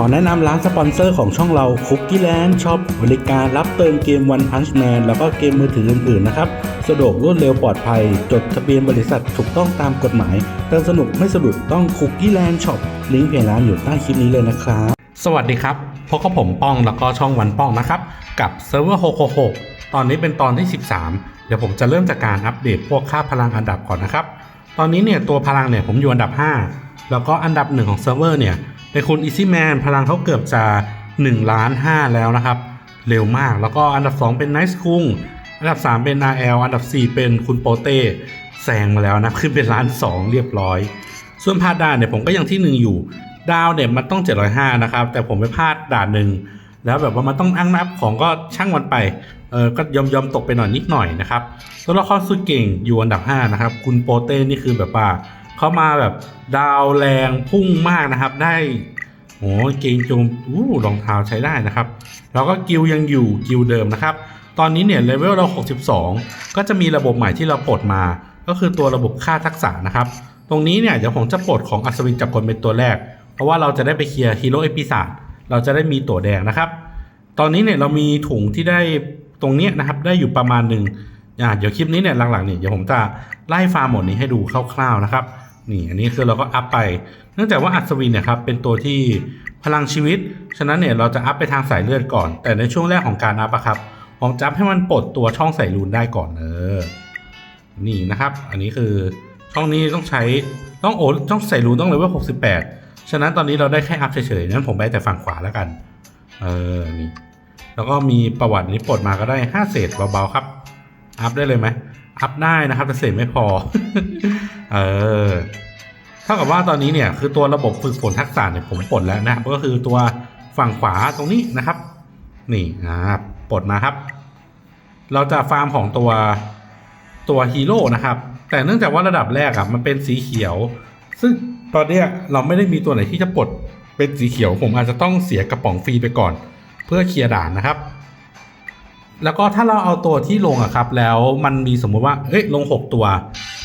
ขอแนะนำร้านสปอนเซอร์ของช่องเราคุกกี้แลนด์ช็อปบริการรับเติมเกม One Punch Man แล้วก็เกมมือถืออื่นๆ นะครับ สะดวกรวดเร็วปลอดภัย จดทะเบียนบริษัทถูกต้องตามกฎหมาย เติมสนุกไม่สะดุดต้องคุกกี้แลนด์ช็อปลิงก์เพจร้านอยู่ใต้คลิปนี้เลยนะครับ สวัสดีครับพบกับผมป้องแล้วก็ช่องวันป้องนะครับ กับเซิร์ฟเวอร์666 ตอนนี้เป็นตอนที่ 13 เดี๋ยวผมจะเริ่มจากการอัปเดตพวกค่าพลังอันดับก่อนนะครับ ตอนนี้เนี่ยตัวพลังเนี่ยผมอยู่อันดับ 5 แล้วก็อันดับหนึ่งของเซิร์ฟเวอร์เนี่ย เป็นคุณ Easy Man พลังเขาเกือบจะ1ล้าน5แล้วนะครับ เร็วมากแล้วก็อันดับ 2 เป็น Nice คุงอันดับ 3 เป็น RL อันดับ 4 เป็นคุณโปเต้แซงมาแล้วนะขึ้นเป็นล้าน 2 เรียบร้อย ส่วนพาดด่านเนี่ยผมก็ยังที่หนึ่งอยู่ ดาวเนี่ยมันต้อง 705 นะครับ แต่ผมไปพลาดด่านหนึ่งแล้วแบบว่ามันต้องอ้างนับของก็ช่างมันไปเออก็ยอมยอมตกไปหน่อยนิดหน่อยนะครับตัวละครสุดเก่งอยู่อันดับ 5 นะครับ คุณโปเต้นี่คือแบบว่า เขามาแบบดาวแรงพุ่งมากนะครับ ได้โอ้เก่งจงอู้รองเท้าใช้ได้นะครับ แล้วก็กิลยังอยู่กิลเดิมนะครับ ตอนนี้เนี่ยเลเวลเรา 62 ก็จะมีระบบใหม่ที่เราปลดมา ก็คือตัวระบบค่าทักษะนะครับ ตรงนี้เนี่ยเดี๋ยวผมจะปลดของอัศวินจับคนเป็นตัวแรก เพราะว่าเราจะได้ไปเคลียร์ฮีโร่เอพิซาดเราจะได้มีตัวแดงนะครับ ตอนนี้เนี่ยเรามีถุงที่ได้ตรงนี้นะครับ ได้อยู่ประมาณหนึ่งอ่าเดี๋ยวคลิปนี้เนี่ยหลังๆเนี่ยเดี๋ยวผมจะไล่ฟาร์มหมดนี้ให้ดูคร่าวๆนะครับ นี่อันนี้คือเราก็อัพไป เนื่องจากว่าอัศวินเนี่ยครับเป็นตัวที่พลังชีวิต ฉะนั้นเนี่ยเราจะอัพไปทางสายเลือดก่อน แต่ในช่วงแรกของการอัพอะครับผมจะอัพให้มันปลดตัวช่องใส่รูนได้ก่อนเออ นี่นะครับ อันนี้คือช่องนี้ต้องใช้ต้องโอ้ต้องใส่รูนต้องเลเวล68ฉะนั้นตอนนี้เราได้แค่อัพเฉยๆนั้นผมไปแต่ฝั่งขวาแล้วกัน เออ นี่ แล้วก็มีประวัตินี้ปลดมาก็ได้5เศษเบาๆครับ อัพได้เลยไหมอัพได้นะครับแต่เศษไม่พอ เออเท่ากับว่าตอนนี้เนี่ยคือตัวระบบฝึกฝนทักษะเนี่ยผมปลดแล้วนะครับ ก็คือตัวฝั่งขวาตรงนี้นะครับ นี่นะครับปลดมาครับ เราจะฟาร์มของตัวตัวฮีโร่นะครับ แต่เนื่องจากว่าระดับแรกอะมันเป็นสีเขียว ซึ่งตอนเนี้ยเราไม่ได้มีตัวไหนที่จะปลดเป็นสีเขียว ผมอาจจะต้องเสียกระป๋องฟรีไปก่อน เพื่อเคลียร์ด่านนะครับแล้วก็ถ้าเราเอาตัวที่ลงอะครับ แล้วมันมีสมมุติว่า เอ้ยลง 6 ตัว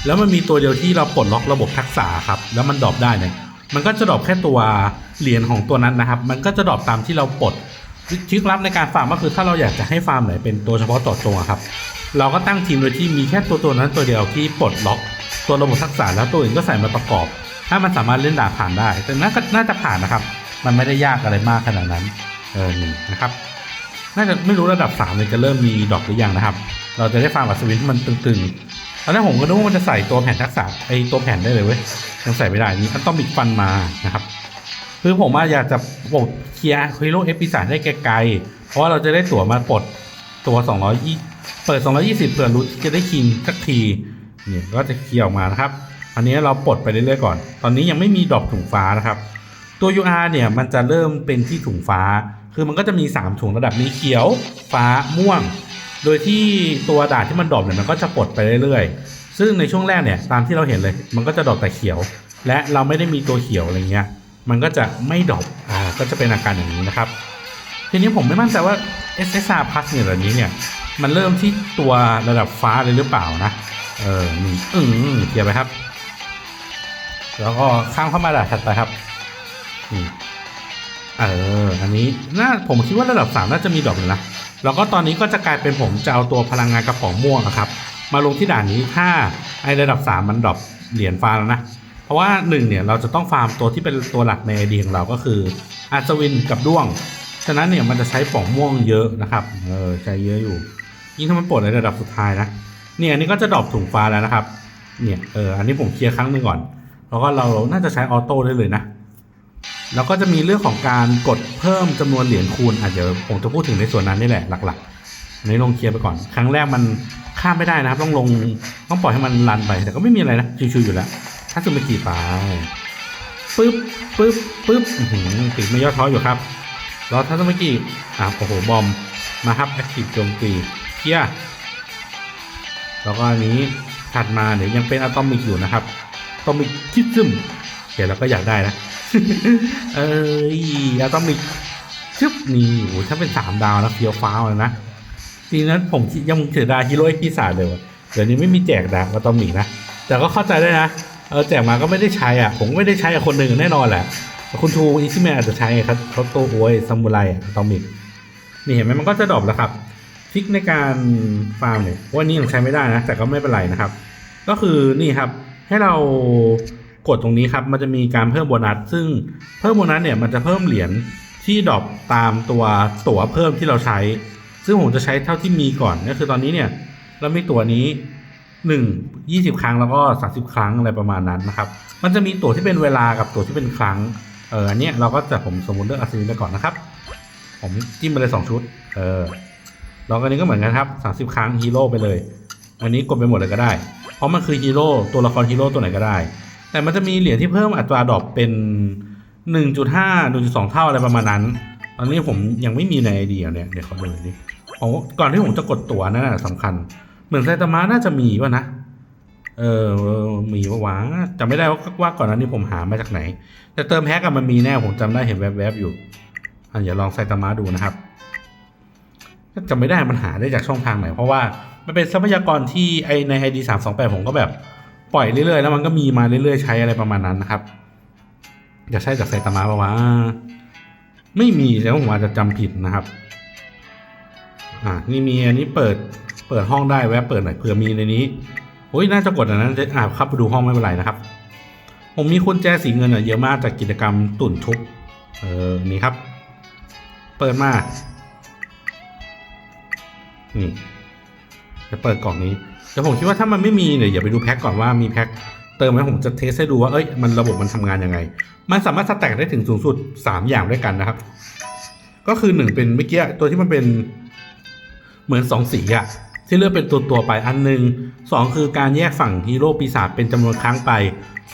แล้วมันมีตัวเดียวที่เราปลดล็อกระบบทักษะครับ แล้วมันดรอปได้เนี่ยมันก็จะดรอปแค่ตัวเหรียญของตัวนั้นนะครับ มันก็จะดรอปตามที่เราปลดทริคลับในการฟาร์มก็คือถ้าเราอยากจะให้ฟาร์มไหนเป็นตัวเฉพาะต่อตัวครับ เราก็ตั้งทีมโดยที่มีแค่ตัวตัวนั้นตัวเดียวที่ปลดล็อก ตัวระบบทักษะแล้วตัวอื่นก็ใส่มาประกอบ ถ้ามันสามารถเล่นด่าผ่านได้ แต่น่าก็น่าจะผ่านนะครับ มันไม่ได้ยากอะไรมากขนาดนั้นเออนี่นะครับ น่าจะไม่รู้ระดับ3เลยจะเริ่มมีดอกหรือยังนะครับ เราจะได้ฟาร์มอัศวินที่มันตึงๆ ตอนแรกผมก็นึกว่ามันจะใส่ตัวแผ่นทักษะไอตัวแผ่นได้เลยเว้ยยังใส่ไม่ได้นี่มันต้องมีฟันมานะครับคือผมว่าอยากจะปลดเคลียร์ฮีโร่เอพิซานได้ไกลๆเพราะว่าเราจะได้ตั๋วมาปลดตัว 220 เปิด 220เผื่อรู้จะได้คิงสักทีเนี่ยก็จะเคลียร์ออกมานะครับ อันนี้เราปลดไปเรื่อยๆก่อน ตอนนี้ยังไม่มีดอกถุงฟ้านะครับ ตัว UR เนี่ยมันจะเริ่มเป็นที่ถุงฟ้า คือมันก็จะมี 3 ถุงระดับนี้เขียว ฟ้าม่วง โดยที่ตัวด่านที่มันดรอปเนี่ยมันก็จะปลดไปเรื่อยๆ ซึ่งในช่วงแรกเนี่ยตามที่เราเห็นเลย มันก็จะดรอปแต่เขียว และเราไม่ได้มีตัวเขียวอะไรเงี้ย มันก็จะไม่ดรอปอ่าก็จะเป็นอาการอย่างนี้นะครับ ทีนี้ผมไม่มั่นใจว่า SSR Plus เนี่ยแบบนี้เนี่ย มันเริ่มที่ตัวระดับฟ้าเลยหรือเปล่านะ เออนี่อืมเคลียร์ไปครับ แล้วก็ข้ามเข้ามาด่าถัดไปครับนี่เออ อันนี้น่าผมคิดว่าระดับ3น่าจะมีดอกอยู่นะ แล้วก็ตอนนี้ก็จะกลายเป็นผมจะเอาตัวพลังงานกระป๋องม่วงอะครับ มาลงที่ด่านนี้ถ้าไอระดับ 3 มันดรอปเหรียญฟ้าแล้วนะ เพราะว่าหนึ่งเนี่ยเราจะต้องฟาร์มตัวที่เป็นตัวหลักในไอเดียของเราก็คืออัศวินกับด้วง ฉะนั้นเนี่ยมันจะใช้ป่องม่วงเยอะนะครับเออใช้เยอะอยู่ยิ่งถ้ามันปลดในระดับสุดท้ายนะเนี่ยอันนี้ก็จะดรอปถุงฟ้าแล้วนะครับเนี่ยเอออันนี้ผมเคลียร์ครั้งหนึ่งก่อน แล้วก็เราน่าจะใช้ออโต้ได้เลยนะ แล้วก็จะมีเรื่องของการกดเพิ่มจำนวนเหรียญคูณอาจจะผมจะพูดถึงในส่วนนั้นนี่แหละหลักๆอันลงเคลียร์ไปก่อน ครั้งแรกมันข้ามไม่ได้นะครับ ต้องลงต้องปล่อยให้มันรันไป แต่ก็ไม่มีอะไรนะชิวๆอยู่แล้วถ้าสุดไม่กี่ไปปึ๊บปึ๊บปึ๊บอื้อหือติดไม่ย่อท้ออยู่ครับแล้วถ้าสุดไม่กี่อะโอ้โหบอมมาครับแอคทีฟโจมตีเคลียร์แล้วก็อันนี้ถัดมาเดี๋ยวยังเป็นอะตอมิกอยู่นะครับอะตอมิกคิดซึมเดี๋ยวเราก็อยากได้นะ เอ้ยอะตอมิกชึบนี่โอ้โหถ้าเป็นสามดาวแล้วเฟียวฟ้าวเลยนะทีนั้นผมยังเสียดายฮีโร่ไอ้พี่สายเลยว่ะเดี๋ยวนี้ไม่มีแจกดาวอะตอมิกนะแต่ก็เข้าใจได้นะเออแจกมาก็ไม่ได้ใช้อะ ผมไม่ได้ใช้กับคนหนึ่งแน่นอนแหละคุณทูอีซี่แมนอาจจะใช้ครับเขาตัวโอ้ยซามูไรอะตอมิกนี่เห็นไหมมันก็จะดรอปแล้วครับทิกในการฟาร์มเนี่ยว่านี่ยังใช้ไม่ได้นะ แต่ก็ไม่เป็นไรนะครับ ก็คือนี่ครับ ให้เรา กดตรงนี้ครับมันจะมีการเพิ่มโบนัส ซึ่งเพิ่มโบนัสเนี่ยมันจะเพิ่มเหรียญที่ดรอปตามตัวตั๋วเพิ่มที่เราใช้ ซึ่งผมจะใช้เท่าที่มีก่อนก็คือตอนนี้เนี่ยเรามีตั๋วนี้หนึ่งยี่สิบครั้งแล้วก็สาสิบครั้งอะไรประมาณนั้นนะครับ มันจะมีตั๋วที่เป็นเวลากับตั๋วที่เป็นครั้ง เอออันเนี้ยเราก็จะผมสมมติเลือกอัศวินไปก่อนนะครับ ผมจิ้มไปเลยสองชุด เออแล้วก็อันนี้ก็เหมือนกันครับสาสิบครั้งฮีโร่ไปเลย อันนี้กดไปหมดเลยก็ได้ เพราะมันคือฮีโร่ตัวละครฮีโร่ตัวไหนก็ได้ แต่มันจะมีเหรียญที่เพิ่มอัตราดอปเป็น 1.5 1.2 เท่าอะไรประมาณนั้น ตอนนี้ผมยังไม่มีในไอเดียเนี่ยเดี๋ยวเขาดูดิอ๋อก่อนที่ผมจะกดตั๋วนั่นนะสำคัญ เหมือนไซตามะน่าจะมีวะนะ เออมีปะวะจำไม่ได้ว่าว่าก่อนนั้นนี่ผมหามาจากไหน แต่เติมแพ็กอะมันมีแน่ผมจำได้เห็นแวบๆอยู่อะอย่าลองไซตามะดูนะครับจำไม่ได้มันหาได้จากช่องทางไหน เพราะว่ามันเป็นทรัพยากรที่ไอใน ID 3 2 8ผมก็แบบ ปล่อยเรื่อยๆ แล้วมันก็มีมาเรื่อยๆ ใช้อะไรประมาณนั้นนะครับอย่าใช่จากไซตามะปะวะไม่มีแล้วผมอาจจะจำผิดนะครับ อ่านี่มีอันนี้เปิดเปิดห้องได้แวะเปิดหน่อยเผื่อมีในนี้โอ้ยน่าจะกดอันนั้นจะอ่าครับไปดูห้องไม่เป็นไรนะครับ ผมมีคุณแจสีเงินอะเยอะมากจากกิจกรรมตุ่นทุบเออนี่ครับ เปิดมานี่จะเปิดกล่องนี้ แต่ผมคิดว่าถ้ามันไม่มีเนี่ยอย่าไปดูแพ็คก่อนว่ามีแพ็คเติมไหมผมจะเทสให้ดูว่าเอ้ยมันระบบมันทำงานยังไง มันสามารถสแต็กได้ถึงสูงสุด 3 อย่างด้วยกันนะครับ ก็คือหนึ่งเป็นเมื่อกี้ตัวที่มันเป็นเหมือนสองสีอะที่เลือกเป็นตัวตัวไปอันหนึ่งสองคือการแยกฝั่งฮีโร่ปีศาจเป็นจำนวนครั้งไป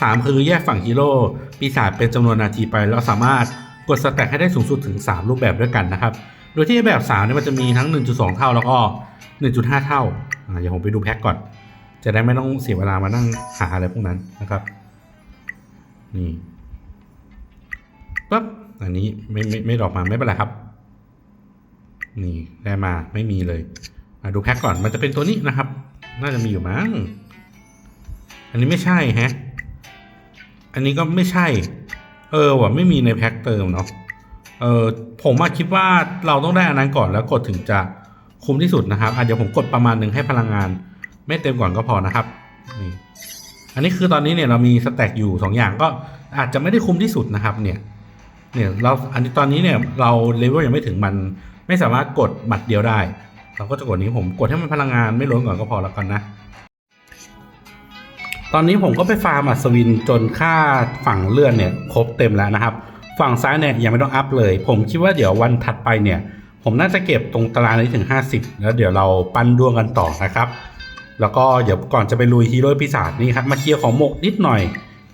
สามคือแยกฝั่งฮีโร่ปีศาจเป็นจำนวนนาทีไป แล้วสามารถกดสแต็กให้ได้สูงสุดถึง 3 รูปแบบด้วยกันนะครับ โดยที่แบบ3เนี่ยมันจะมีทั้ง 1.2 เท่าแล้วก็ 1.5 เท่า เดี๋ยวผมไปดูแพ็กก่อน จะได้ไม่ต้องเสียเวลามานั่งหาอะไรพวกนั้นนะครับ นี่ปั๊บอันนี้ไม่ไม่ไม่ดออกมาไม่เป็นไรครับ นี่ได้มาไม่มีเลยมาดูแพ็คก่อนมันจะเป็นตัวนี้นะครับ น่าจะมีอยู่มั้งอันนี้ไม่ใช่แฮะ อันนี้ก็ไม่ใช่ เออว่ะไม่มีในแพ็คเติมเนาะเออผมมาคิดว่าเราต้องได้อันนั้นก่อนแล้วกดถึงจะ คุ้มที่สุดนะครับอะเดี๋ยวผมกดประมาณหนึ่งให้พลังงาน ไม่เต็มก่อนก็พอนะครับนี่อันนี้คือตอนนี้เนี่ยเรามีสแต็กอยู่สองอย่างก็อาจจะไม่ได้คุ้มที่สุดนะครับเนี่ยเนี่ยเราอันนี้ตอนนี้เนี่ยเราเลเวลยังไม่ถึงมัน ไม่สามารถกดหมัดเดียวได้ เราก็จะกดนี้ผมกดให้มันพลังงานไม่ล้นก่อนก็พอแล้วกันนะ ตอนนี้ผมก็ไปฟาร์มอัศวินจนค่าฝั่งเลื่อนเนี่ยครบเต็มแล้วนะครับ ฝั่งซ้ายเนี่ยยังไม่ต้องอัพเลย ผมคิดว่าเดี๋ยววันถัดไปเนี่ย ผมน่าจะเก็บตรงตารางนี้ถึง 50 แล้วเดี๋ยวเราปั้นดวงกันต่อนะครับ แล้วก็เดี๋ยวก่อนจะไปลุยฮีโร่ปีศาจนี่ครับมาเคลียร์ของหมกนิดหน่อย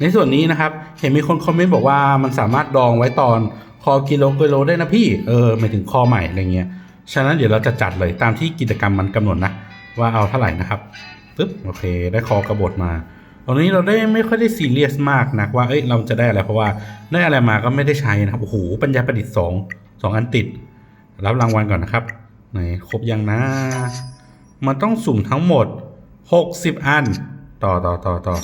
ในส่วนนี้นะครับ เห็นมีคนคอมเมนต์บอกว่ามันสามารถดองไว้ตอนคอกิโลกิโลได้นะพี่เออหมายถึงคอใหม่อะไรเงี้ยฉะนั้นเดี๋ยวเราจะจัดเลยตามที่กิจกรรมมันกำหนดนะ ว่าเอาเท่าไหร่นะครับปึ๊บโอเค ได้คอกระบฏมาตอนนี้เราได้ไม่ค่อยได้ซีเรียสมากนะว่าเอ้ยเราจะได้อะไรเพราะว่าได้อะไรมาก็ไม่ได้ใช้นะครับโอ้โหปัญญาประดิษฐ์สองสองอันติด รับรางวัลก่อนนะครับไหนครบยังนะ มันต้องสุ่มทั้งหมด 60 อัน ต่อต่อต่อต่อ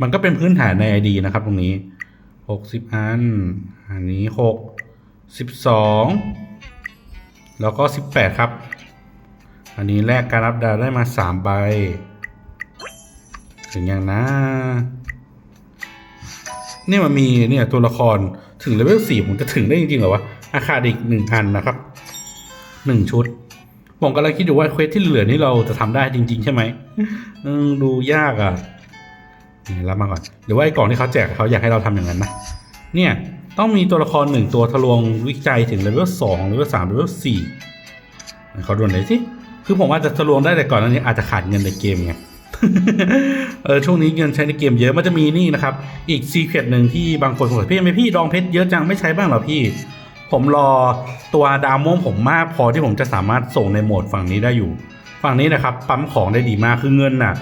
มันก็เป็นพื้นฐานใน ID นะครับตรงนี้ 60 อัน อันนี้ 6 12 แล้วก็ 18 ครับ อันนี้แลกการรับดาวได้มา 3 ใบ ถึงยังนะ นี่มันมีเนี่ยตัวละครถึงเลเวล4ผมจะถึงได้จริงๆเหรอวะ อาคาดอีกหนึ่งอันนะครับหนึ่งชุด ผมกำลังคิดอยู่ว่าเควสที่เหลือนี่เราจะทำได้จริง ๆ ใช่ไหมดูยากอะนี่รับมาก่อนหรือว่าไอ้กล่องที่เขาแจกเขาอยากให้เราทำอย่างนั้นนะเนี่ยต้องมีตัวละครหนึ่งตัวทะลวงวิจัยถึงเลเวลสองเลเวลสามเลเวลสี่เขาดูหน่อยสิคือผมอาจจะทะลวงได้แต่ก่อนอันนี้อาจจะขาดเงินในเกมไงเออช่วงนี้เงินใช้ในเกมเยอะมันจะมีนี่นะครับ อีกซีเครตหนึ่งที่บางคนบอกพี่ไมพี่ดองเพชรเยอะจังไม่ใช้บ้างเหรอพี่ ผมรอตัวดาวม่วงผมมากพอที่ผมจะสามารถส่งในโหมดฝั่งนี้ได้อยู่ ฝั่งนี้นะครับปั๊มของได้ดีมากคือเงินน่ะ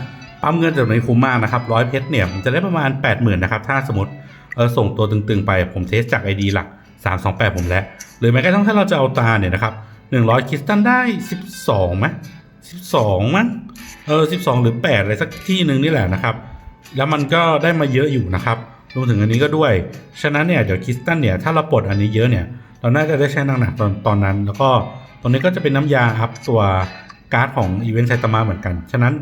ปั๊มเงินจากนี้คุ้มมากนะครับร้อยเพชรเนี่ยผมจะได้ประมาณ 8 0,000นะครับถ้าสมมติเออส่งตัวตึงๆไปผมเทสจาก ID หลัก 328 ผมแล้วหรือแม้กระทั่งถ้าเราจะเอาตาเนี่ยนะครับ100คริสตัลได้ 12ไหม12มั้งเออ12 หรือ 8 อะไรสักที่หนึ่งนี่แหละนะครับ แล้วมันก็ได้มาเยอะอยู่นะครับรวมถึงอันนี้ก็ด้วย ฉะนั้นเนี่ยเดี๋ยวคริสตันเนี่ยถ้าเราปลดอันนี้เยอะเนี่ย เราน่าจะได้ใช้หนักๆตอนตอนนั้น แล้วก็ตรงนี้ก็จะเป็นน้ำยาอัพตัวการ์ดของอีเวนต์ไซตามะเหมือนกัน ฉะนั้น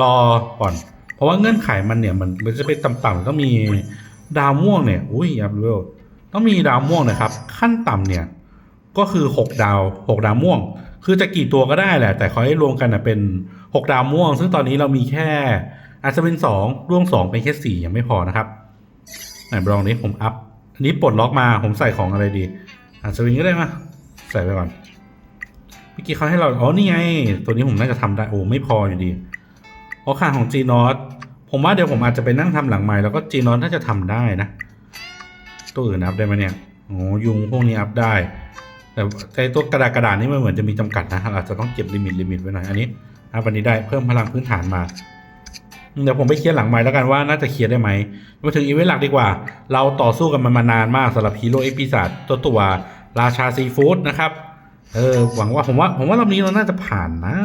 รอก่อน เพราะว่าเงื่อนไขมันเนี่ยมันมันจะเป็นต่ำๆต้องมีดาวม่วงเนี่ยอุ้ยยับเวลต้องมีดาวม่วงนะครับ ขั้นต่ำเนี่ยก็คือ 6 ดาว 6 ดาวม่วง คือจะกี่ตัวก็ได้แหละ แต่ขอให้รวมกันนะเป็น 6 ดาวม่วง ซึ่งตอนนี้เรามีแค่ อาจจะเป็น 2 ร่วม 2 เป็นแค่ 4 ยังไม่พอนะครับไหนลองนี้ผมอัพอันนี้ปลดล็อกมาผมใส่ของอะไรดี อาจจะวินก็ได้มาใส่ไปก่อนเมื่อกี้เขาให้เรา อ๋อ นี่ไง ตัวนี้ผมน่าจะทำได้ โอ้ ไม่พออยู่ดีเพราะค่าของ G n o t ผมว่าเดี๋ยวผมอาจจะไปนั่งทำหลังไม้แล้วก็ G n o t น่าจะทำได้นะ ตัวอื่นอัพได้ไหมเนี่ยโอ้ยุงพวกนี้อัพได้ แต่ไอตัวกระดาษกระดาษนี่มันเหมือนจะมีจำกัดนะ อาจจะต้องเก็บลิมิตลิมิตไว้หน่อย อันนี้อัพอันนี้ได้เพิ่มพลังพื้นฐานมา เดี๋ยวผมไปเคลียร์หลังไม้แล้วกันว่าน่าจะเคลียร์ได้ไหมมาถึงอีเวนต์หลักดีกว่า เราต่อสู้กันมันมานานมากสำหรับฮีโร่เอพิซาดตัวตัวราชาซีฟู้ดนะครับเออหวังว่าผมว่าผมว่ารอบนี้เราน่าจะผ่านนะ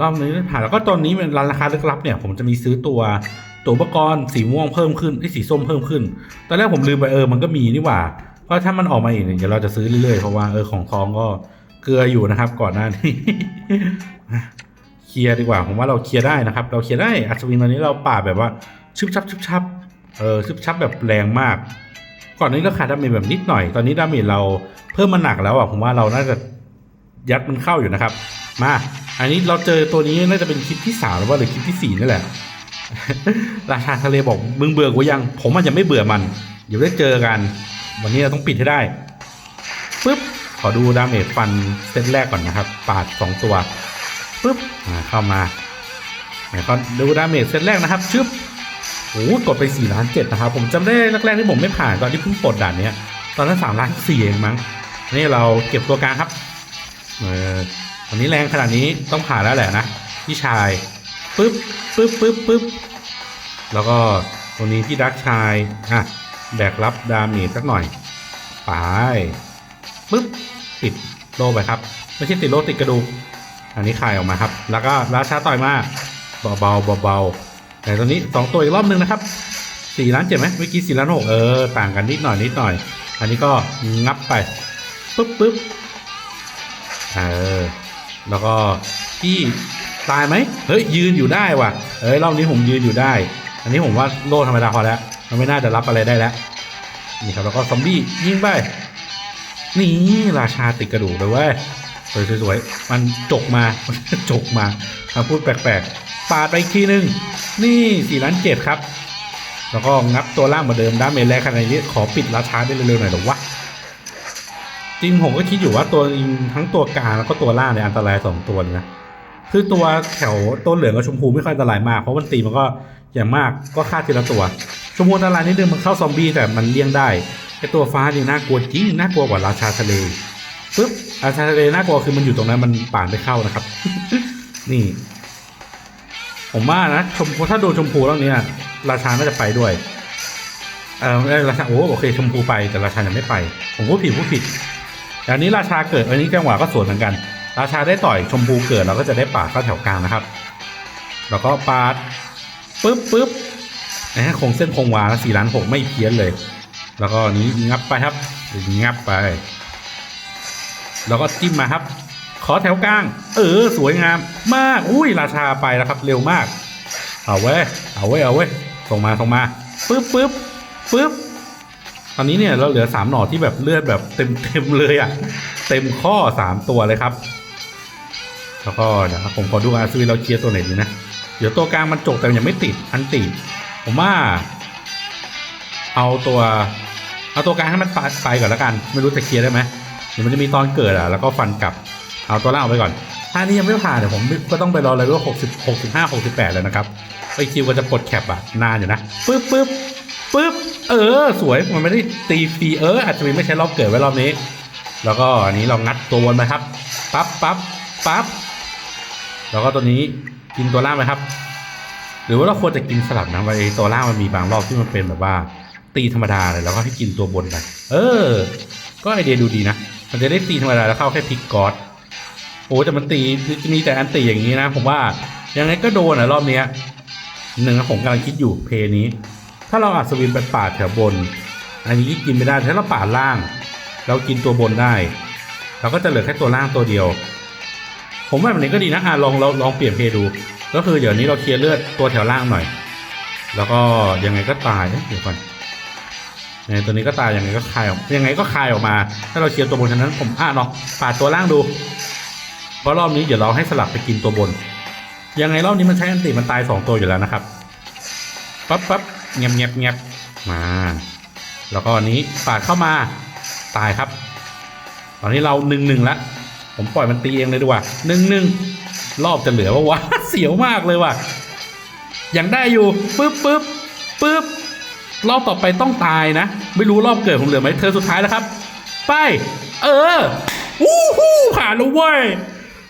รอบนี้ได้ผ่านแล้วก็ตอนนี้เป็นราคาลึกลับเนี่ย ผมจะมีซื้อตัวตัวอุปกรณ์สีม่วงเพิ่มขึ้นไอ้สีส้มเพิ่มขึ้น ตอนแรกผมลืมไปเออมันก็มีนี่หว่า เพราะถ้ามันออกมาอีกเนี่ยเดี๋ยวเราจะซื้อเรื่อยๆเพราะว่าเออของทองก็เกลืออยู่นะครับ ก่อนหน้านี้ เคลียร์ดีกว่าผมว่าเราเคลียร์ได้นะครับ เราเคลียร์ได้อัศวินตอนนี้เราป่าดแบบว่าชึบชับชึบชับเออชึบชับแบบแรงมาก ก่อนนี้เราขาดดาเมจแบบนิดหน่อย ตอนนี้ดาเมจเราเพิ่มมาหนักแล้วอะผมว่าเราน่าจะยัดมันเข้าอยู่นะครับ มา อันนี้เราเจอตัวนี้น่าจะเป็นคลิปที่สามหรือว่าหรือคลิปที่สี่นี่แหละ ราชาทะเลบอกมึงเบื่อกูยัง ผมมันยังไม่เบื่อมัน เดี๋ยวได้เจอกัน วันนี้เราต้องปิดให้ได้ปึ๊บขอดูดาเมจฟันเซตแรกก่อนนะครับ ปาดสองตัว ปึ๊บอ่าเข้ามาไหนก็ดูดาเมจเซตแรกนะครับชึบโอ้โหกดไป4ล้านเจ็ดนะครับ ผมจำได้แรกๆที่ผมไม่ผ่านตอนที่เพิ่งปลดด่านเนี้ย ตอนนั้น3ล้านสี่เองมั้งนี่เราเก็บตัวกลางครับเออวันนี้แรงขนาดนี้ต้องผ่านแล้วแหละนะพี่ชายปึ๊บปึ๊บปึ๊บปึ๊บแล้วก็ตรงนี้พี่ดักชายอะแบกรับดาเมจสักหน่อยไปปึ๊บติดโลไปครับ ไม่ใช่ติดโลติดกระดูก อันนี้คายออกมาครับ แล้วก็ราชาต่อยมาเบาๆเบาๆแต่ตอนนี้สองตัวอีกรอบหนึงนะครับสี่ล้านเจ็ดไหมเมื่อกี้สี่ล้านหกเออต่างกันนิดหน่อยนิดหน่อย อันนี้ก็งับไปปึ๊บปึ๊บเออแล้วก็พี่ตายไหมเฮ้ยยืนอยู่ได้ว่ะเอ้ยรอบนี้ผมยืนอยู่ได้ อันนี้ผมว่าโล่ธรรมดาพอแล้ว มันไม่น่าจะรับอะไรได้แล้วนี่ครับแล้วก็ซอมบี้ยิงไปนี่ราชาติดกระดูกเลยเว้ย สวยๆ มันจกมาจกมาคำพูดแปลกๆ ปาดไปอีกทีนึง นี่สี่ล้านเจ็ดครับ แล้วก็งับตัวล่างเหมือนเดิมด้าเมจแรกขนาดนี้ขอปิดราชาได้เร็วๆหน่อยหรอวะจริงผมก็คิดอยู่ว่าตัวทั้งตัวกลางแล้วก็ตัวล่างเนี่ยอันตรายสองตัวนะคือตัวแถวต้นเหลืองกับชมพูไม่ค่อยอันตรายมาก เพราะมันตีมันก็อย่างมากก็ฆ่าทีละตัว ชมพูอันตรายนิดนึงมันเข้าซอมบี้แต่มันเลี่ยงได้ไอตัวฟ้านี่น่ากลัวจริงน่ากลัวกว่าราชาทะเล ปึ๊บราชาทะเลน่ากลัวคือมันอยู่ตรงนั้นมันป่านไม่เข้านะครับ นี่ ผมว่านะชมพูถ้าโดนชมพูแล้วเนี้ยราชาน่าจะไปด้วย เออไม่ราชาโอ้โอเคชมพูไปแต่ราชายังไม่ไป ผมพูดผิดพูดผิดอย่างนี้ราชาเกิดอันนี้จังหวะก็สวนเหมือนกัน ราชาได้ต่อยชมพูเกิดเราก็จะได้ปาดเข้าแถวกลางนะครับ แล้วก็ปาดปึ๊บปึ๊บนะฮะคงเส้นคงวาแล้วสี่ล้านหกไม่เพี้ยนเลย แล้วก็นี้งับไปครับงับไป แล้วก็จิ้มมาครับ ขอแถวกลาง เออ สวยงามมาก อุ้ยราชาไปแล้วครับ เร็วมาก เอาเว้ย เอาเว้ย เอาเว้ย ส่งมา ส่งมาปึ๊บปึ๊บปึ๊บ ตอนนี้เนี่ยเราเหลือสามหน่อที่แบบเลือดแบบเต็มเต็มเลยอะ่ะ เต็มข้อสามตัวเลยครับ แล้วก็เดี๋ยวผมขอดูอาซูเราเคลียร์ตัวไหนดีนะ เดี๋ยวตัวกลางมันจกแต่ยังไม่ติด อันติดผมว่า เอาตัว เอาตัวกลางให้มันไปไปก่อนแล้วกัน ไม่รู้จะเคลียร์ได้ไหม เดี๋ยวมันจะมีตอนเกิดอะ แล้วก็ฟันกลับ เอาตัวล่างเอาไปก่อน ถ้านี้ยังไม่ผ่านเดี๋ยวผมก็ต้องไปรอเลยว่าหกสิบหกสิบห้าหกสิบแปดแล้วนะครับไอคิวก็จะปลดแคปอะ นานอยู่นะปึ๊บปึ๊บปึ๊บเออ สวยมันไม่ได้ตีฟรีเอออาจจะมีไม่ใช่รอบเกิดไว้รอบนี้ แล้วก็อันนี้เรางัดตัวบนไปครับปั๊บปั๊บปั๊บแล้วก็ตัวนี้กินตัวล่างไหมครับ หรือว่าเราควรจะกินสลับนะไอตัวล่างมันมีบางรอบที่มันเป็นแบบว่า ตีธรรมดาเลยแล้วก็ให้กินตัวบนไปเออ ก็ไอเดียดูดีนะ มันจะได้ตีธรรมดาแล้วเข้าแค่พิกกอดโอ้แต่มันตีมีแต่อันตีอย่างนี้นะ ผมว่ายังไงก็โดนอะรอบเนี้ยหนึ่งนะผมกำลังคิดอยู่เพลย์นี้ ถ้าเราอัศวินไปป่าแถวบน อันนี้กินไม่ได้ถ้าเราป่าล่าง เรากินตัวบนได้เราก็จะเหลือแค่ตัวล่างตัวเดียว ผมว่าแบบนี้ก็ดีนะอะลองเราลองเปลี่ยนเพลย์ดู ก็คือเดี๋ยวนี้เราเคลียร์เลือดตัวแถวล่างหน่อย แล้วก็ยังไงก็ตายเดี๋ยวก่อน ไงตัวนี้ก็ตายยังไงก็คายออกยังไงก็คายออกมา ถ้าเราเคลียร์ตัวบนฉะนั้นผมอะลองปาดตัวล่างดูเพราะรอบนี้เดี๋ยวเราให้สลับไปกินตัวบน ยังไงรอบนี้มันใช้อันติมันตายสองตัวอยู่แล้วนะครับปั๊บปั๊บเงียบเงียบเงียบมา แล้วก็อันนี้ปาดเข้ามาตายครับ ตอนนี้เราหนึ่งหนึ่งละผมปล่อยมันตีเองเลยดีกว่าหนึ่งหนึ่งรอบจะเหลือว่าวะเสียวมากเลยว่ะยังได้อยู่ปึ๊บปึ๊บปึ๊บ รอบต่อไปต้องตายนะ ไม่รู้รอบเกิดผมเหลือไหมเธอสุดท้ายแล้วครับ ไป เออวู้ฮู้ผ่านแล้วเว้ย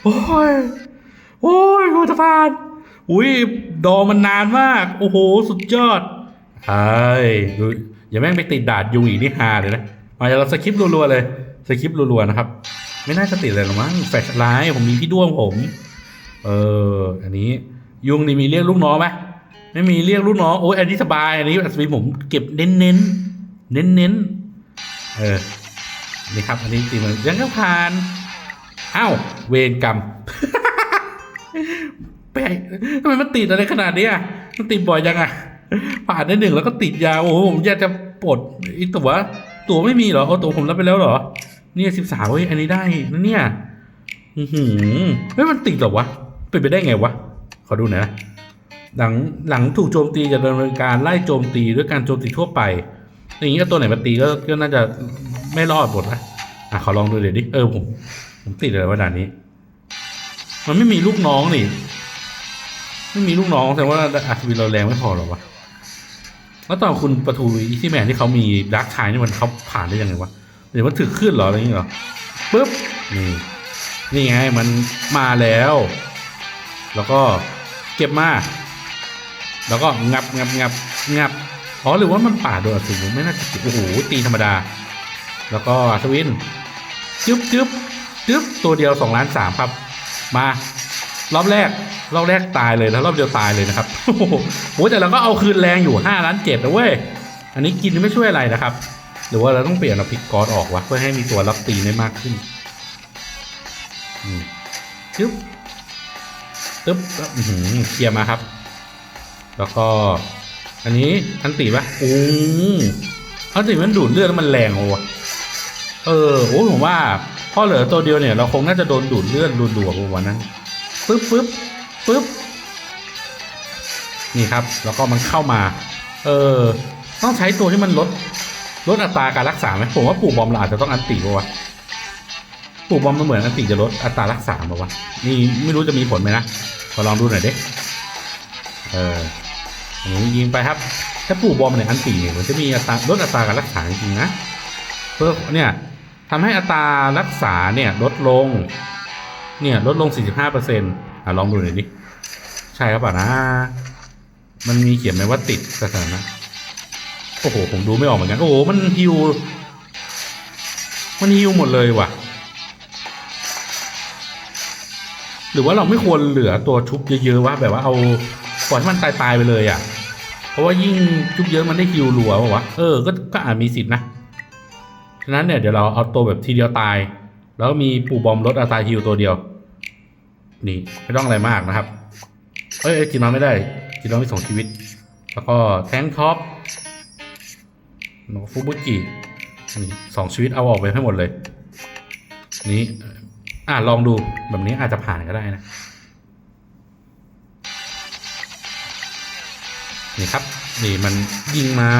โอ้ยโอ้ยกูจะผ่านอุ้ยดอมันนานมาก โอ้โห สุดยอดไอ้อย่าแม่งไปติดดาดยุงอีกนี่ฮาเลยนะมาเราสคริปต์รัวๆเลยสคริปต์รัวๆนะครับ ไม่น่าจะติดเลยหรอมั้งแฟลชไลท์ผมมีพี่ด้วงผม เออ อันนี้ ยุงนี่มีเรียกลูกน้องไหม ไม่มีเรียกลูกน้องโอ้ยอันนี้สบาย อันนี้อัศวินผมเก็บเน้นเน้นเน้นเน้นเออนี่ครับ อันนี้ตีมันยังก็ผ่านอ้าวเวรกรรมแปลกทำไมมันติดอะไรขนาดนี้อะมันติดบ่อยจังอะ ผ่านได้หนึ่งแล้วก็ติดยาวโอ้โหผมอยากจะปลดไอีตัวตัวไม่มีเหรอเอาตัวผมรับไปแล้วเหรอ เนี่ยสิบสามเฮ้ยอันนี้ได้นะเนี่ยอือหือเฮ้ยมันติดเหรอวะเป็นไปได้ไงวะขอดูหน่อยนะ หลังหลังถูกโจมตีจะดำเนินการไล่โจมตีด้วยการโจมตีทั่วไป อย่างนี้ก็ตัวไหนมาตีก็ก็น่าจะไม่รอดหมดนะอะขอลองดูเดี๋ยวดิเออผมผมติดอะไรวะด่านนี้ มันไม่มีลูกน้องนี่ ไม่มีลูกน้องแสดงว่าอัศวินเราแรงไม่พอหรอวะแล้วตอนคุณประทูอีซี่แมนที่เขามีดักชายนี่มันเขาผ่านได้ยังไงวะเดี๋ยวมันถึกขึ้นหรออะไรอย่างเงี้ยหรอปุ๊บนี่นี่ไงมันมาแล้ว แล้วก็เก็บมา แล้วก็งับงับงับงับอ๋อหรือว่ามันป่าโดนอัศวิไม่น่าจะติดโอ้โหตีธรรมดา แล้วก็อัศวินจึ๊บจึ๊บจึ๊บตัวเดียวสองล้านสามครับ มารอบแรกรอบแรกตายเลยแล้วรอบเดียวตายเลยนะครับโอ้โหแต่เราก็เอาคืนแรงอยู่ห้าล้านเจ็ดนะเว้ยอันนี้กินไม่ช่วยอะไรนะครับ หรือว่าเราต้องเปลี่ยนเอาพิกกอดออกวะเพื่อให้มีตัวรับตีได้มากขึ้นจึ๊บตึ๊บเคลียร์มาครับ แล้วก็ อันนี้อันตีปะโอ้อันตีมันดูดเลือดแล้วมันแรงโอ้ะเออโอ้ผมว่าพอเหลือตัวเดียวเนี่ยเราคงน่าจะโดนดูดเลือดรุนรัวๆวันนั้นปึ๊บปึ๊บปึ๊บนี่ครับ แล้วก็มันเข้ามา เออ ต้องใช้ตัวที่มันลดลดอัตราการรักษาไหมผมว่าปู่บอมเราอาจจะต้องอันติป่าวะปู่บอมมันเหมือนอันติจะลดอัตรารักษาป่าวะนี่ไม่รู้จะมีผลไหมนะขอลองดูหน่อยเดิเออ ยิงไปครับ ถ้าปู่บอมเนี่ยอันติเนี่ยมันจะมีอัตราลดอัตราการรักษาจริงนะเพื่อเนี่ยทำให้อัตรารักษาเนี่ยลดลง เนี่ยลดลง 45%อะลองดูหน่อยดิ ใช่ครับป่ะนะ มันมีเขียนไหมว่าติดสถานะ โอ้โห ผมดูไม่ออกเหมือนกัน โอ้โห มันฮิว มันฮิวหมดเลยว่ะ หรือว่าเราไม่ควรเหลือตัวชุบเยอะๆวะแบบว่าเอา ล่อยให้มันตายๆไปเลยอะ เพราะว่ายิ่งชุบเยอะมันได้ฮิวรัวป่ะวะเออก็ก็อาจมีสิทธินะฉะนั้นเนี่ยเดี๋ยวเราเอาตัวแบบทีเดียวตาย แล้วมีปูบอมลดอัตราฮิวตัวเดียว นี่ไม่ต้องอะไรมากนะครับ เอ้ยเอ้ยจีนอนไม่ได้จีนอนไม่ส่งชีวิต แล้วก็แทงท็อปโนฟุบุกินี่สองชีวิตเอาออกไปให้หมดเลย นี้อะลองดูแบบนี้อาจจะผ่านก็ได้นะ นี่ครับนี่มันยิงมา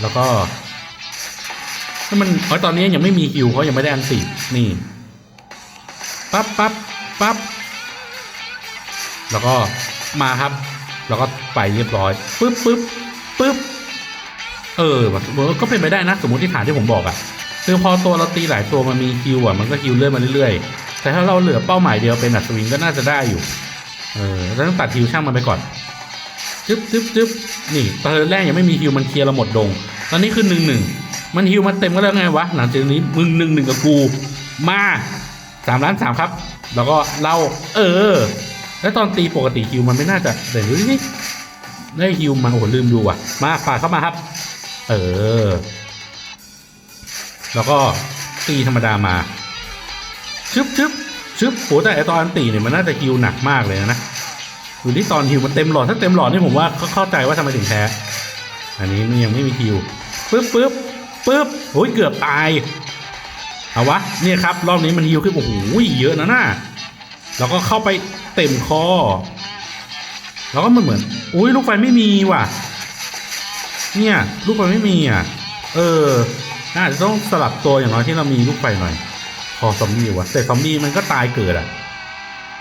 แล้วก็ถ้ามันเพราะตอนนี้ยังไม่มีคิวเขายังไม่ได้อันตินี่ปั๊บปั๊บปั๊บแล้วก็มาครับ แล้วก็ไปเรียบร้อยปึ๊บปึ๊บปึ๊บเออก็เป็นไปได้นะ สมมติที่ฐานที่ผมบอกอะ่ะคือพอตัวเราตีหลายตัวมันมีคิวอะมันก็คิวเลื่อนมาเรื่อยๆแต่ถ้าเราเหลือเป้าหมายเดียวเป็นอัศวินก็น่าจะได้อยู่ เออแล้วต้องตัดคิวช่างมันไปก่อน จึ๊บจึ๊บจึ๊บนี่ตอนแรกยังไม่มีฮิวมันเคลียร์เราหมดดง ตอนนี้คือหนึ่งหนึ่งมันฮิวมันเต็มก็แล้วไงวะ หลังจากนี้มึงหนึ่งหนึ่งกับกู มาสามล้านสามครับ แล้วก็เล่าเออ แล้วตอนตีปกติฮิวมันไม่น่าจะเดี๋ยวนี่ได้ฮิวมาโอ้โหลืมดูอะ มาปาดเข้ามาครับ เออ แล้วก็ตีธรรมดามาชึบชึบชึบโหแต่ไอตออันตีเนี่ยมันน่าจะฮิวหนักมากเลยนะ อยู่ที่ตอนฮิวมันเต็มหลอดถ้าเต็มหลอดนี่ผมว่าเขาเข้าใจว่าทำไมถึงแพ้อันนี้มันยังไม่มีฮิวปึ๊บปึ๊บปึ๊บโอ้ยเกือบตายเอาวะเนี่ยครับรอบนี้มันฮิวขึ้นโอ้โหเยอะนะน่าแล้วก็เข้าไปเต็มคอ แล้วก็มันเหมือนอุ้ยลูกไฟไม่มีว่ะ เนี่ยลูกไฟไม่มีอะ เออน่าจะต้องสลับตัวอย่างน้อยที่เรามีลูกไฟหน่อย พอซอมบี้ว่ะแต่ซอมบี้มันก็ตายเกิดอะ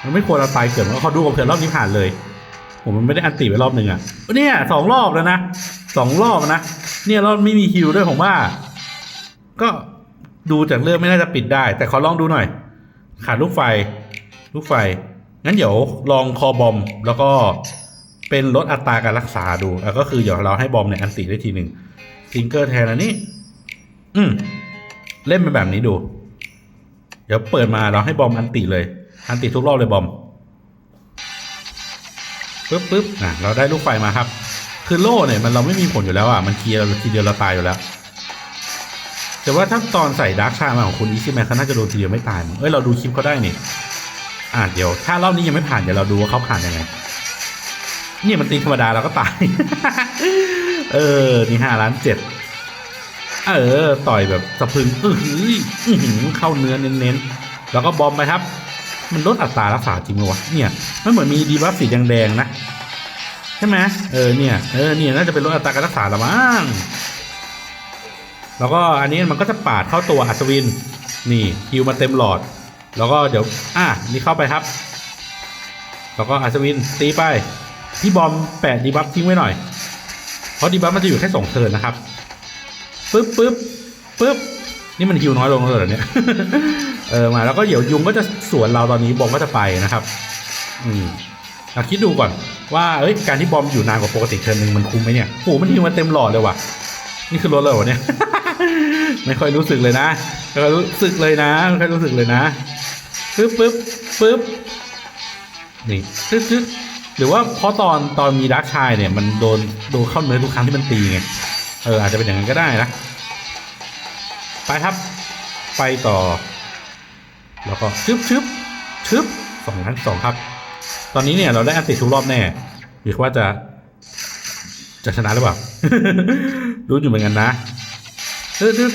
มันไม่ควรเราตายเกิดมันเขาดูกับเพื่อนรอบนี้ผ่านเลย ผมมันไม่ได้อันติไปรอบหนึ่งอะเนี่ยสองรอบแล้วนะสองรอบนะเนี่ยรอบไม่มีฮิวด้วยผมว่า ก็ดูจากเรื่องไม่น่าจะปิดได้ แต่ขอลองดูหน่อย ขาดลูกไฟ ลูกไฟ งั้นเดี๋ยวลองคอบอมแล้วก็เป็นลดอัตราการรักษาดูแล้วก็คือเดี๋ยวเราให้บอมเนี่ยอันติได้ทีหนึ่งซิงเกอร์แทนอันนี้ อืม เล่นเป็นแบบนี้ดู เดี๋ยวเปิดมาเราให้บอมอันติเลย อันติทุกรอบเลยบอมปึ๊บปึ๊บอะเราได้ลูกไฟมาครับ คือโล่เนี่ยมันเราไม่มีผลอยู่แล้วอะมันเคลียร์เราทีเดียวเราตายอยู่แล้ว แต่ว่าถ้าตอนใส่ดาร์กชามาของคุณอีซี่แมนเขาน่าจะโดนทีเดียวไม่ตายมั้งเอ้ยเราดูคลิปเขาได้นี่อะเดี๋ยว ถ้ารอบนี้ยังไม่ผ่านเดี๋ยวเราดูว่าเขาผ่านยังไงเนี่ยมันตีธรรมดาเราก็ตาย เออ นี่ห้าล้านเจ็ด เออ ต่อยแบบสะพึง อื้อหืออื้อหือเข้าเนื้อเน้นๆ แล้วก็บอมไปครับ มันลดอัตรารักษาจริงไหมวะเนี่ยมันเหมือนมีดีบัฟสีแดงๆนะใช่ไหมเออเนี่ยเออเนี่ยน่าจะเป็นลดอัตราการรักษาละมั้งแล้วก็อันนี้มันก็จะปาดเข้าตัวอัศวิน นี่ฮิวมาเต็มหลอด แล้วก็เดี๋ยวอะนี่เข้าไปครับ แล้วก็อัศวินตีไปพี่บอมแปะดีบัฟทิ้งไว้หน่อย เพราะดีบัฟมันจะอยู่แค่สองเทิร์นนะครับปึ๊บปึ๊บปึ๊บ นี่มันฮิวน้อยลงแล้วเหรอเนี่ยเออมาแล้วก็เดี๋ยวยุงก็จะสวนเราตอนนี้บอมก็จะไปนะครับ อืมเราคิดดูก่อนว่าเอ้ยการที่บอมอยู่นานกว่าปกติเทิร์นหนึ่งมันคุ้มไหมเนี่ยโหมันฮิวมาเต็มหลอดเลยว่ะ นี่คือรถเลยวะเนี่ย ไม่ค่อยรู้สึกเลยนะไม่ค่อยรู้สึกเลยนะไม่ค่อยรู้สึกเลยนะปึ๊บปึ๊บปึ๊บนี่ตึ๊ดตึ๊ดหรือว่าเพราะตอนตอนมีดักชายเนี่ย มันโดนโดนเข้าเนื้อทุกครั้งที่มันตีไงเอออาจจะเป็นอย่างนั้นก็ได้นะ ไปครับ ไปต่อ แล้วก็ชึบชึบชึบสองครั้งสองครับ ตอนนี้เนี่ยเราได้อันติดทุกรอบแน่หรือว่าจะ จะชนะหรือเปล่า รู้อยู่เหมือนกันนะตึ๊ดตึ๊ด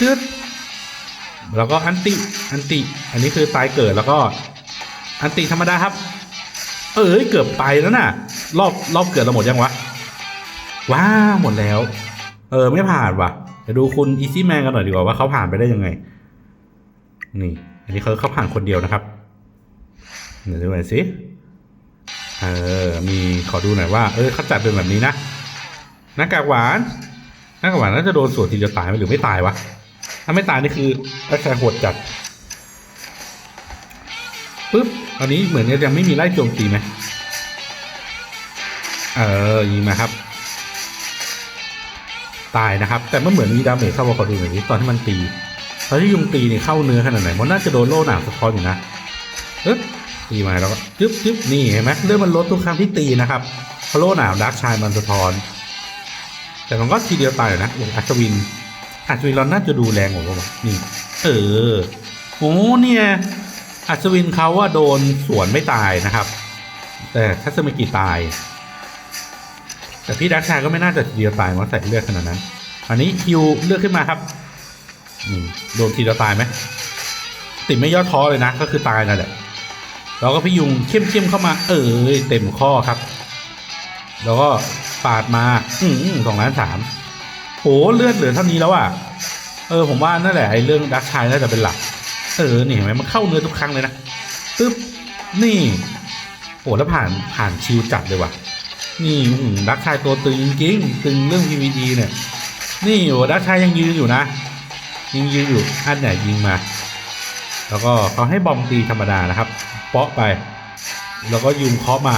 ตึ๊ดแล้วก็อันติ อันติ อันนี้คือตายเกิดแล้วก็ อันติธรรมดาครับ เอ้ยเกือบไปแล้วน่ะ รอบรอบเกิดเราหมดยังวะ ว้าหมดแล้ว เออไม่ผ่านว่ะ ดี๋ยวดูคุณอีซี่แมนกันหน่อยดีกว่าว่าเขาผ่านไปได้ยังไง นี่ อันนี้เขาเขาผ่านคนเดียวนะครับเดี๋ยวดูหน่อยสิเออมีขอดูหน่อยว่า เออเขาจัดเป็นแบบนี้นะหน้ากากหวานหน้ากากหวานน่าจะโดนสวนทีเดียวตายไหมหรือไม่ตายวะถ้าไม่ตายนี่คือรักษาโหดจัดปุ๊บอันนี้เหมือนจะยังไม่มีไล่โจมตีไหมเออยิงมาครับ ตายนะครับ แต่มันเหมือนมีดาเมจเข้ามาขอดูหน่อยนี้ตอนที่มันตีตอนที่ยุงตีเนี่ยเข้าเนื้อขนาดไหนมันน่าจะโดนโล่หนาสะท้อนอยู่นะเอ๊บตีมาแล้วก็จึ๊บจึ๊บนี่เห็นไหมเลือดมันลดทุกครั้งที่ตีนะครับเพราะโล่หนามดักชายมันสะท้อน แต่มันก็ทีเดียวตายอยู่นะอย่างอัศวินอัศวินเราน่าจะดูแรงกว่าป่ะนี่ เออโอ้เนี่ยอัศวินเขาว่าโดนสวนไม่ตายนะครับ แต่ทัศมิกิตาย แต่พี่ดักชายก็ไม่น่าจะเดียวตายมาใส่เลือดขนาดนั้น อันนี้คิวเลือกขึ้นมาครับโดนทีเดียวตายไหมติดไม่ย่อท้อเลยนะ ก็คือตายนั่นแหละแล้วก็พยุงเข้มเข้มเข้ามา เออเต็มข้อครับ แล้วก็ปาดมา อืมสองล้านสามโหเลือดเหลือเท่านี้แล้วอะเออผมว่านั่นแหละไอ้เรื่องดักชายน่าจะเป็นหลัก เออนี่เห็นไหมมันเข้าเนื้อทุกครั้งเลยนะปึ๊บนี่โอ้แล้วผ่านผ่านชิวจัดเลยว่ะ นี่ดักชายตัวตึงจริงๆตึงเรื่อง PVD เนี่ย นี่โอ้ดักชายยังยืนอยู่นะยังยืนอยู่อันไหนยิงมา แล้วก็เขาให้บอมตีธรรมดานะครับ เปาะไป แล้วก็ยุงเคาะมา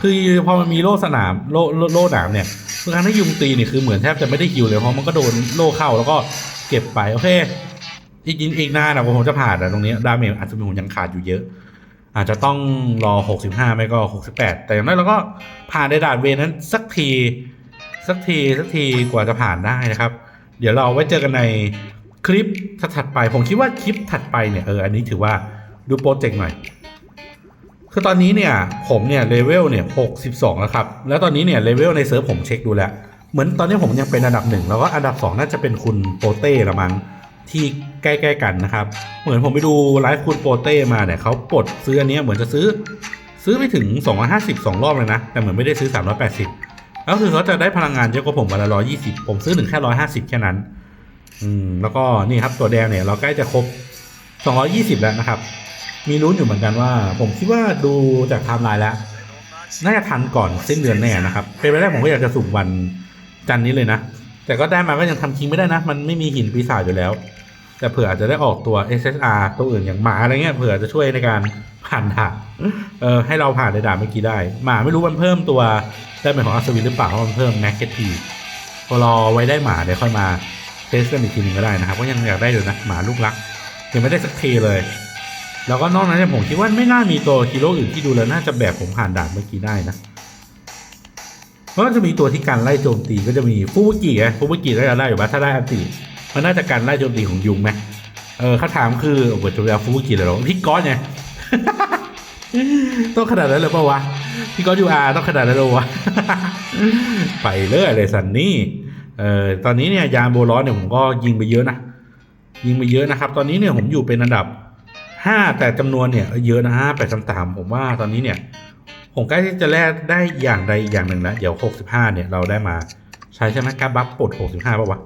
คือพอมันมีโล่สนามโล่โล่โล่หนามเนี่ยทุกครั้งที่ยุงตีเนี่ยคือเหมือนแทบจะไม่ได้คิวเลยเพราะมันก็โดนโล่เข้าแล้วก็เก็บไปโอเคอีกอีกนานนะผมจะผ่านนะตรงนี้ดาเมจอาจจะมีผมยังขาดอยู่เยอะ อาจจะต้องรอ 65 ไม่ก็ 68 แต่อย่างน้อยเราก็ผ่านในด่านเวนั้นสักทีสักทีสักทีกว่าจะผ่านได้นะครับ เดี๋ยวเราไว้เจอกันในคลิปถัดไป ผมคิดว่าคลิปถัดไปเนี่ยเอออันนี้ถือว่าดูโปรเจกต์หน่อยคือตอนนี้เนี่ยผมเนี่ยเลเวลเนี่ย62แล้วครับ แล้วตอนนี้เนี่ยเลเวลในเซิร์ฟผมเช็คดูแล้ว เหมือนตอนนี้ผมยังเป็นอันดับหนึ่งแล้วก็อันดับสองน่าจะเป็นคุณโปเต้ละมั้ง ที่ใกล้ๆกันนะครับ เหมือนผมไปดูไลฟ์คุณโปเต้มาเนี่ยเขาปลดซื้ออันเนี้ยเหมือนจะซื้อ ซื้อไปถึง 250 2 รอบเลยนะ แต่เหมือนไม่ได้ซื้อ 380แล้วคือเขาจะได้พลังงานเยอะกว่าผมวันละ120 ผมซื้อถึงแค่ 150 แค่นั้น อืม แล้วก็นี่ครับตัวแดงเนี่ยเราใกล้จะครบ 220 แล้วนะครับ มีลุ้นอยู่เหมือนกันว่า ผมคิดว่าดูจากไทม์ไลน์แล้ว น่าจะทันก่อนสิ้นเดือนแน่นะครับ เป็นไปได้ผมก็อยากจะสุ่มวันจันนี้เลยนะ แต่ก็ได้มาก็ยังทำคิงไม่ได้นะ มันไม่มีหินปีศาจอยู่แล้ว แต่เผื่ออาจจะได้ออกตัว SSR ตัวอื่นอย่างหมาอะไรเงี้ยเผื่อจะช่วยในการผ่านด่านเออให้เราผ่านในด่านเมื่อกี้ได้ หมาไม่รู้มันเพิ่มตัวได้เป็นของอัศวินหรือเปล่าเพราะมันเพิ่มแม็กเก็ตทีพอรอไว้ได้หมาเดี๋ยวค่อยมาเทสกันอีกทีหนึงก็ได้นะครับก็ยังอยากได้อยู่นะหมาลูกรักยังไม่ได้สักทีเลย แล้วก็นอกนั้นเนี่ยผมคิดว่าไม่น่ามีตัวฮีโร่อื่นที่ดูแล้วน่าจะแบกผมผ่านด่านเมื่อกี้ได้นะเพราะว่าจะมีตัวที่การไล่โจมตีก็จะมีฟูบุกิไงฟูบุกิได้จะไล่อยู่ปะถ้าได้อันตี มันน่าจะการไล่โจมตีของยุงไหมเออคำถามคือโอ้โหจะเอาฟูบุกิเลยหรอพี่ก๊อตไงต้องขนาดนั้นเลยปะวะ พี่ก๊อตยูอาต้องขนาดนั้นเลยวะ ไปเลยเลยสันนี่เอ่อตอนนี้เนี่ยยานโบลอเนี่ยผมก็ยิงไปเยอะนะยิงไปเยอะนะครับ ตอนนี้เนี่ยผมอยู่เป็นอันดับห้าแต่จำนวนเนี่ยเยอะนะฮะไปดสามสามผมว่าตอนนี้เนี่ยผมใกล้ที่จะแลกได้อย่างใดอย่างหนึ่งแล้วเดี๋ยว65เนี่ยเราได้มาใช้ใช่ไหมการดบัฟปลด65ป่าวะ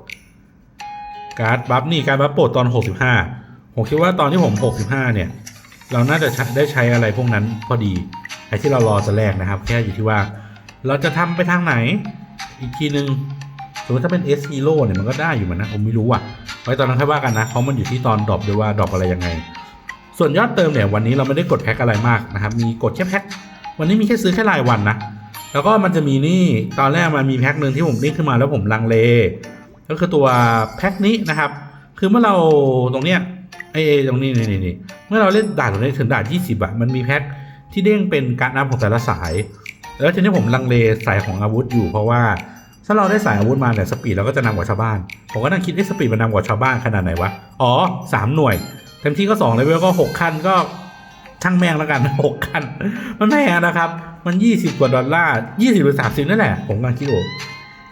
การ์ดบัฟนี่การดบัฟโปลดตอน 65 ผมคิดว่าตอนที่ผม 65 เนี่ย เราน่าจะใช้ได้ใช้อะไรพวกนั้นพอดีไอ้ที่เรารอจะแลกนะครับ แค่อยู่ที่ว่า เราจะทำไปทางไหน อีกทีหนึ่งสมมติถ้าเป็น S Hero เนี่ยมันก็ได้อยู่เหมือนนะผมไม่รู้อะไว้ตอนนั้นค่อยว่ากันนะเพราะมันอยู่ที่ตอนดรอปด้วยว่าดรอปอะไรยังไง ส่วนยอดเติมเนี่ยวันนี้เราไม่ได้กดแพ็คอะไรมากนะครับมีกดแค่แพ็ควันนี้มีแค่ซื้อแค่รายวันนะแล้วก็มันจะมีนี่ตอนแรกมันมีแพ็คหนึ่งที่ผมนิ่งขึ้นมาแล้วผมลังเล ก็คือตัวแพ็คนี้นะครับ คือเมื่อเราตรงเนี้ยไอ้ไอ้ตรงนี้นี่นี่เมื่อเราเล่นด่านตรงนี้ถึงด่าน20อะมันมีแพ็คที่เด้งเป็นการนับของแต่ละสาย แล้วทีนี้ผมลังเลสายของอาวุธอยู่เพราะว่าถ้าเราได้สายอาวุธมาเนี่ยสปีดเราก็จะนำกว่าชาวบ้าน ผมก็นั่งคิดไอ้สปีดมันนำกว่าชาวบ้านขนาดไหนวะ อ๋อสามหน่วยเต็มที่ก็สองเลเวลก็หกขั้นก็ช่างแม่งแล้วกันหกขั้น มันไม่แพงนะครับ มันยี่สิบกว่าดอลลาร์ยี่สิบหรือสามสิบนั่นแหละ ผมกำลังคิดโอ้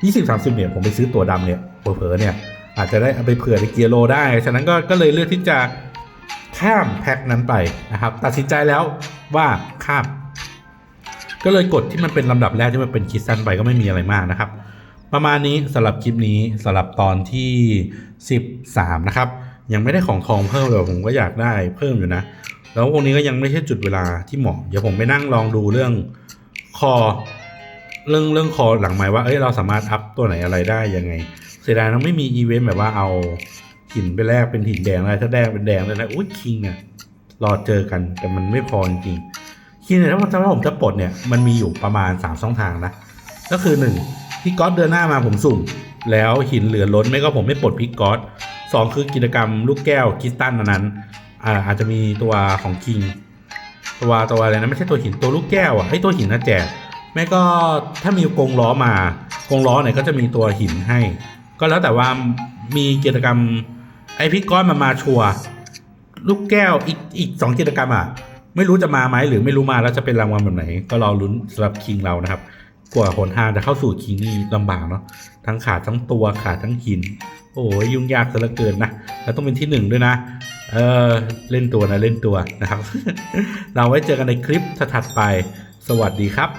ยี่สิบสามสิบเนี่ยผมไปซื้อตัวดำเนี่ย เผลอๆเนี่ยอาจจะได้เอาไปเผื่อในเกียร์โลได้ ฉะนั้นก็ก็เลยเลือกที่จะข้ามแพ็คนั้นไปนะครับ ตัดสินใจแล้วว่าข้าม ก็เลยกดที่มันเป็นลำดับแรกที่มันเป็นคิดสั้นไปก็ไม่มีอะไรมากนะครับ ประมาณนี้สำหรับคลิปนี้สำหรับตอนที่ 13 นะครับ ยังไม่ได้ของทองเพิ่มเลยผมก็อยากได้เพิ่มอยู่นะ แล้ววงนี้ก็ยังไม่ใช่จุดเวลาที่เหมาะเดี๋ยวผมไปนั่งลองดูเรื่องคอเรื่องเรื่องคอหลังไม้ว่าเอ้ยเราสามารถอัพตัวไหนอะไรได้ยังไง เสียดายเราไม่มีอีเวนต์แบบว่าเอาหินไปแลกเป็นหินแดงอะไรถ้าแดงเป็นแดงเลยนะอุ้ยคิงอะรอเจอกันแต่มันไม่พอจริงคิงเนี่ยถ้าผมถ้าผมจะปลดเนี่ยมันมีอยู่ประมาณ3ช่องทางนะก็คือหนึ่งพี่ก๊อตเดือนหน้ามาผมสุ่ม แล้วหินเหลือล้นไม่ก็ผมไม่ปลดพี่ก๊อตสองคือกิจกรรมลูกแก้วคิสตันนั้นอ่าอาจจะมีตัวของคิงตัวตัวอะไรนะไม่ใช่ตัวหินตัวลูกแก้วอะไอ้ตัวหินนะแจกแม่ก็ถ้ามีกรงล้อมากรงล้อเนี่ยก็จะมีตัวหินให้ ก็แล้วแต่ว่ามีกิจกรรม ไอพี่ก้อนมันมาชัวลูกแก้วอีกอีกสองกิจกรรมอะ ไม่รู้จะมาไหมหรือไม่รู้มาแล้วจะเป็นรางวัลแบบไหน ก็รอลุ้นสำหรับคิงเรานะครับ กว่าหนทางจะเข้าสู่คิงนี่ลำบากเนาะทั้งขาดทั้งตัวขาดทั้งหิน โอ้ยยุ่งยากซะเหลือเกินนะแล้วต้องเป็นที่หนึ่งด้วยนะเออเล่นตัวนะเล่นตัวนะครับ เราไว้เจอกันในคลิปถัดไป สวัสดีครับ